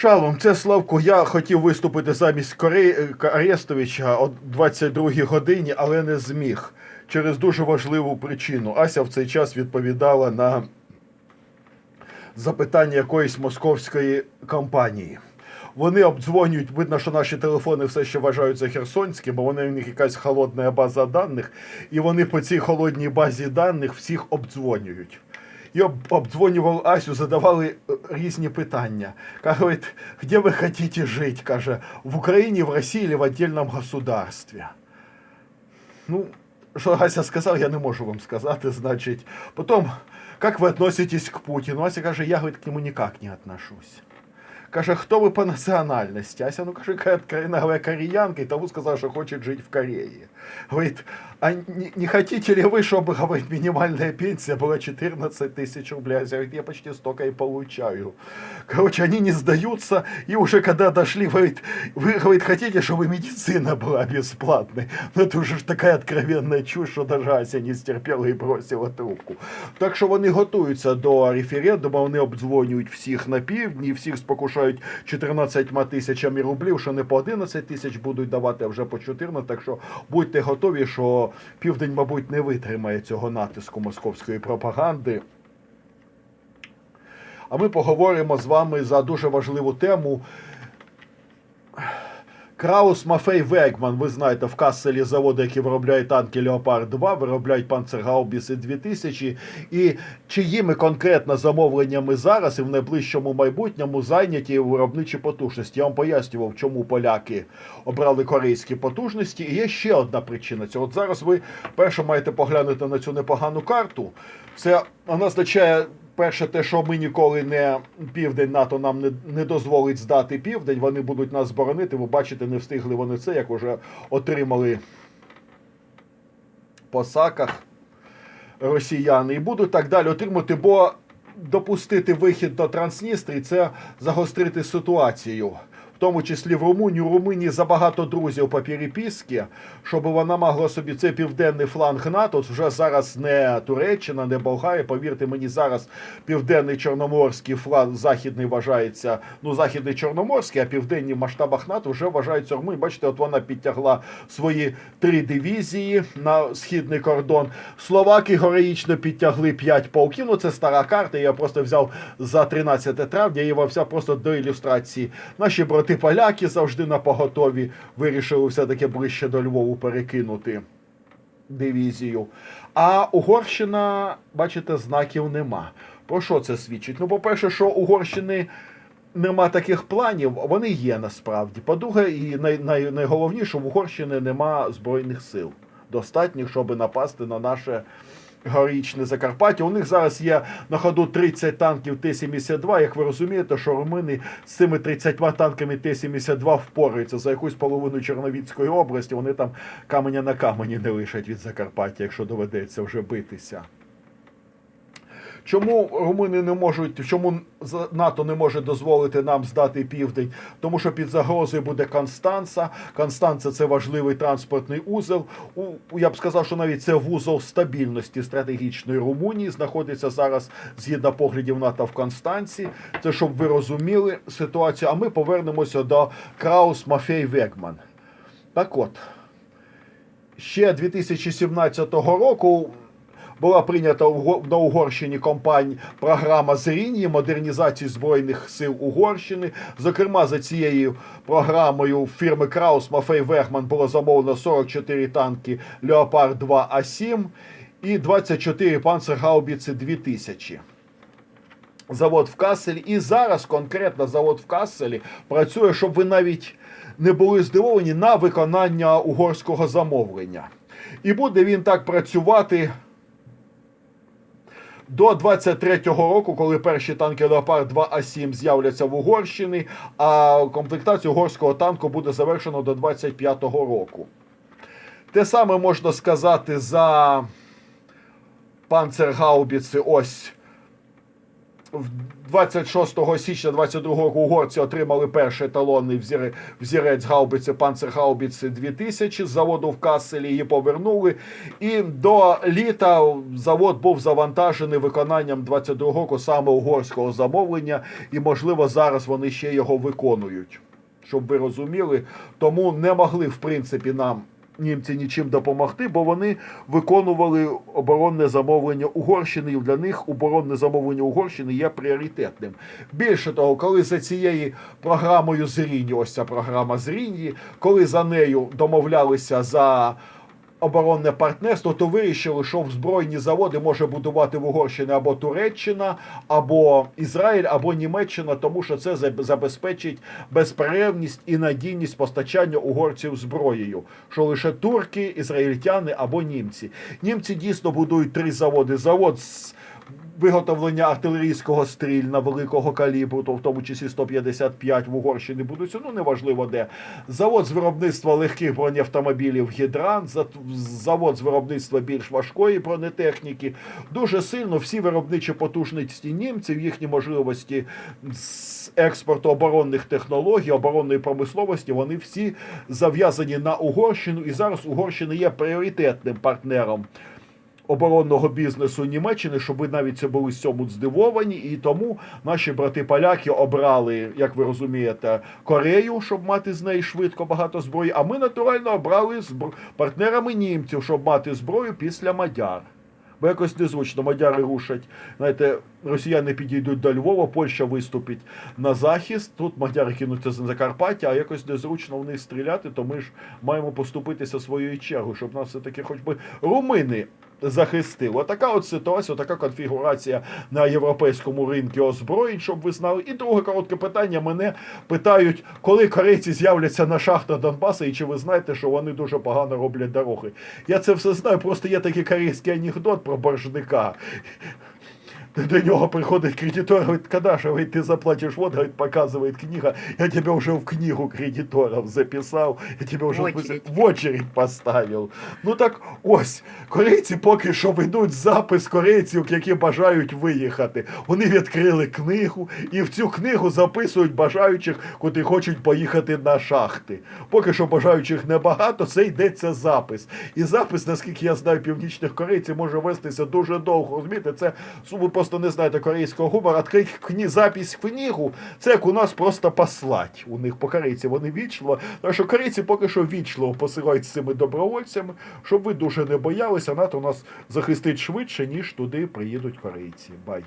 Шалом, це Славко. Я хотів виступити замість Коре... Арестовича о 22-й годині, але не зміг. Через дуже важливу причину. Ася в цей час відповідала на запитання якоїсь московської компанії. Вони обдзвонюють, видно, що наші телефони все ще вважаються херсонськими, бо вони у них якась холодна база даних, і вони по цій холодній базі даних всіх обдзвонюють. І об, обдзвонював Асю, задавали е, різні питання. Кажуть, де ви хочете жити? Каже, в Україні, в Росії чи в отдельному государстві. Ну, что Ася сказал, я не можу вам сказати, значить. Потом, как вы относитесь к Путину? Ася каже, я говорит, к нему никак не отношусь. Каже, хто ви по національності? Ася, ну каже, яка откровенно говоря, кореянка, і тому сказав, що хоче жити в Кореї. Говорит, а не, не хотите ли вы, чтобы, говорит, минимальная пенсия была 14 тысяч рублей? Ася говорит, я почти столько и получаю. Короче, они не сдаются, и уже когда дошли, говорит, вы, говорит, хотите, чтобы медицина была бесплатной? Ну, это уже ж такая откровенная чушь, що даже Ася не стерпела і бросила трубку. Так що вони готуються до референдуму, вони обдзвонюють всіх на півдні, всіх спокушають 14 тисячами рублів, що не по 11 тисяч будуть давати, а вже по 14. Так що будьте готові, що південь, мабуть, не витримає цього натиску московської пропаганди. А ми поговоримо з вами за дуже важливу тему. Краус Мафей Вегман, ви знаєте, в Касселі заводи, які виробляють танки Леопард 2, виробляють панцергаубіси 2000. І чиїми конкретно замовленнями зараз і в найближчому майбутньому зайняті виробничі потужності. Я вам пояснював, чому поляки обрали корейські потужності. І є ще одна причина цього. От зараз ви перше маєте поглянути на цю непогану карту. Це вона означає. Перше, те, що ми ніколи не південь НАТО нам не, не дозволить здати південь, вони будуть нас боронити. Ви бачите, не встигли вони це, як вже отримали по саках росіяни, і будуть так далі отримати, бо допустити вихід до Трансністрії це загострити ситуацію. Тому числі в Румунії. У Румунії забагато друзів по переписці, щоб вона могла собі цей південний фланг НАТО. Вже зараз не Туреччина, не Болгарія. Повірте мені, зараз південний чорноморський фланг західний вважається, ну західний чорноморський, а південні в масштабах НАТО вже вважаються Румунії. Бачите, от вона підтягла свої три дивізії на східний кордон. Словаки героїчно підтягли п'ять полків. Ну це стара карта. Я просто взяв за 13 травня. Я її взяв просто до ілюстрації. Наші брати поляки завжди на поготові вирішили все-таки ближче до Львову перекинути дивізію. А Угорщина, бачите, знаків нема. Про що це свідчить? Ну, по-перше, що Угорщини нема таких планів, вони є насправді. По-друге, і най, най, найголовніше, в Угорщини нема збройних сил достатніх, щоб напасти на наше героїчне Закарпаття. У них зараз є на ходу 30 танків Т-72. Як ви розумієте, що румини з цими 30 танками Т-72 впораються за якусь половину Чорновіцької області. Вони там каменя на камені не лишать від Закарпаття, якщо доведеться вже битися. Чому румуни не можуть, чому НАТО не може дозволити нам здати південь? Тому що під загрозою буде Констанца. Констанца це важливий транспортний узел. У я б сказав, що навіть це вузол стабільності стратегічної Румунії. Знаходиться зараз згідно поглядів НАТО в Констанці. Це щоб ви розуміли ситуацію. А ми повернемося до Краус Мафей Вегман. Так от, ще 2017 року була прийнята на Угорщині компанія програма Зрінії модернізації збройних сил Угорщини. Зокрема, за цією програмою фірми Краус Мафей Вегман було замовлено 44 танки Леопард 2 А7 і 24 панцергаубіці 2000 завод в Касселі. І зараз конкретно завод в Касселі працює, щоб ви навіть не були здивовані на виконання угорського замовлення. І буде він так працювати. До 23-го року, коли перші танки Леопард 2 А7 з'являться в Угорщині, а комплектацію угорського танку буде завершено до 25-го року. Те саме можна сказати за панцергаубіци ось 26 січня 22 року угорці отримали перший еталонний взіре- взірець гаубиці Панцергаубіці 2000 з заводу в Касселі. Її повернули. І до літа завод був завантажений виконанням 22 року саме угорського замовлення, і можливо зараз вони ще його виконують. Щоб ви розуміли, тому не могли в принципі нам німці нічим допомогти, бо вони виконували оборонне замовлення Угорщини, і для них оборонне замовлення Угорщини є пріоритетним. Більше того, коли за цією програмою зріні, ось ця програма зріні, коли за нею домовлялися за оборонне партнерство, то вирішили, що в збройні заводи може будувати в Угорщині або Туреччина, або Ізраїль, або Німеччина, тому що це забезпечить безперервність і надійність постачання угорців зброєю, що лише турки, ізраїльтяни або німці. Німці дійсно будують три заводи: завод з виготовлення артилерійського стрільна великого калібру, то в тому числі 155 в Угорщині будуться, ну неважливо де. Завод з виробництва легких бронеавтомобілів Гідрант, завод з виробництва більш важкої бронетехніки. Дуже сильно всі виробничі потужності німців, їхні можливості з експорту оборонних технологій, оборонної промисловості, вони всі зав'язані на Угорщину, і зараз Угорщина є пріоритетним партнером оборонного бізнесу Німеччини, щоб ви навіть це були з цьому здивовані, і тому наші брати-поляки обрали, як ви розумієте, Корею, щоб мати з неї швидко багато зброї. А ми натурально обрали збро... партнерами німців, щоб мати зброю після мадяр. Бо якось незручно, мадяри рушать. Знаєте, росіяни підійдуть до Львова, Польща виступить на захист. Тут мадяри кинуться за Закарпаття, а якось незручно в них стріляти, то ми ж маємо поступитися своєю чергою, щоб нас все-таки хоч би румини захистили. Отака от ситуація, така конфігурація на європейському ринку озброєнь, щоб ви знали. І друге коротке питання. Мене питають, коли корейці з'являться на шахтах Донбаса, і чи ви знаєте, що вони дуже погано роблять дороги. Я це все знаю, просто є такий корейський анекдот про боржника. До нього приходить кредитор, говорит, когда же говорит, ты заплатишь, вот, говорит, показывает книга, я тебя уже в книгу кредиторов записав, я тебе вже В в, очередь. в очередь поставив. Ну так ось, корейці поки що ведуть запис корейців, які бажають виїхати. Вони відкрили книгу і в цю книгу записують бажаючих, котрі хочуть поїхати на шахти. Поки що бажаючих небагато, це йдеться запис. І запис, наскільки я знаю, північних корейців може вестися дуже довго. Розумієте, це ви просто не знаєте корейського гумору. відкрити кні, запись в книгу, це як у нас просто послать. У них по корейці вони вічливо. Так що корейці поки що вічливо посилають з цими добровольцями, щоб ви дуже не боялися. НАТО нас захистить швидше, ніж туди приїдуть корейці. Бай.